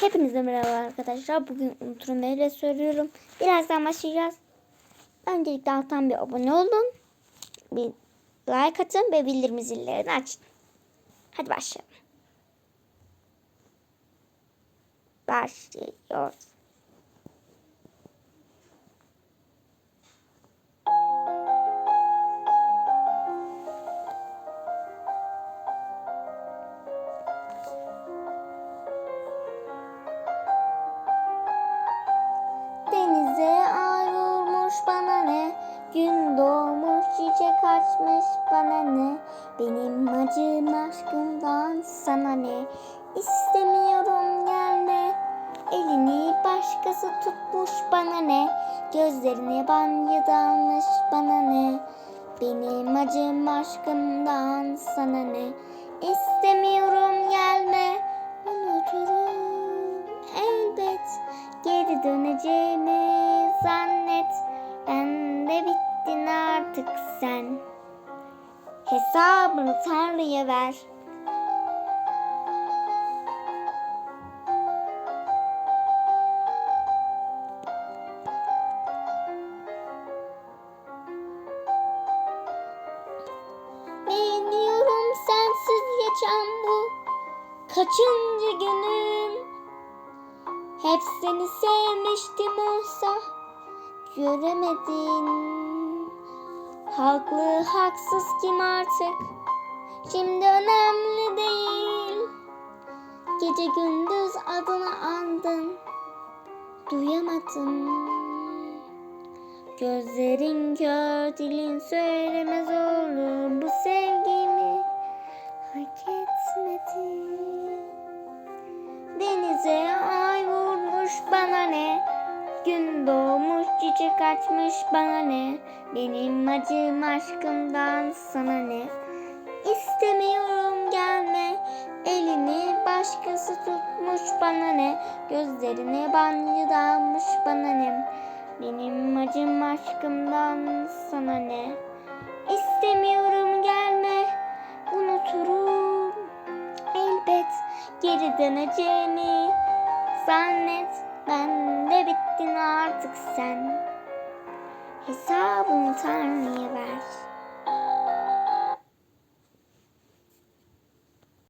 Hepinize merhaba arkadaşlar. Bugün unuturum ve söylüyorum. Birazdan başlayacağız. Öncelikle alttan bir abone olun. Bir like atın ve bildirim zillerini açın. Hadi başlayalım. Başlıyoruz. Benim acım aşkımdan sana ne? İstemiyorum gelme Elini başkası tutmuş bana ne? Gözlerine yabancı dalmış bana ne? Benim acım aşkımdan sana ne? İstemiyorum gelme Unuturum elbet. Geri döneceğimi zannet. Ben de bittin artık sen Hesabını Tanrı'ya ver. Biliyorum sensiz geçen bu Kaçıncı günüm. Hep seni sevmiştim oysa göremedin Haklı haksız kim artık? Şimdi önemli değil. Gece gündüz adını andın. Duyamadın Gözlerin kör dilin söylemez olur bu sevgimi hak etmedin. Denize ay vurmuş bana ne? Gün doğmuş çiçek açmış bana ne? Benim acım aşkımdan sana ne? İstemiyorum gelme. Elini başkası tutmuş bana ne? Gözlerine yabancı dalmış bana ne? Benim acım aşkımdan sana ne? İstemiyorum gelme. Unuturum. Elbet geri döneceğimi zannet. Ben de bittin artık sen hesabını Tanrı'ya ver.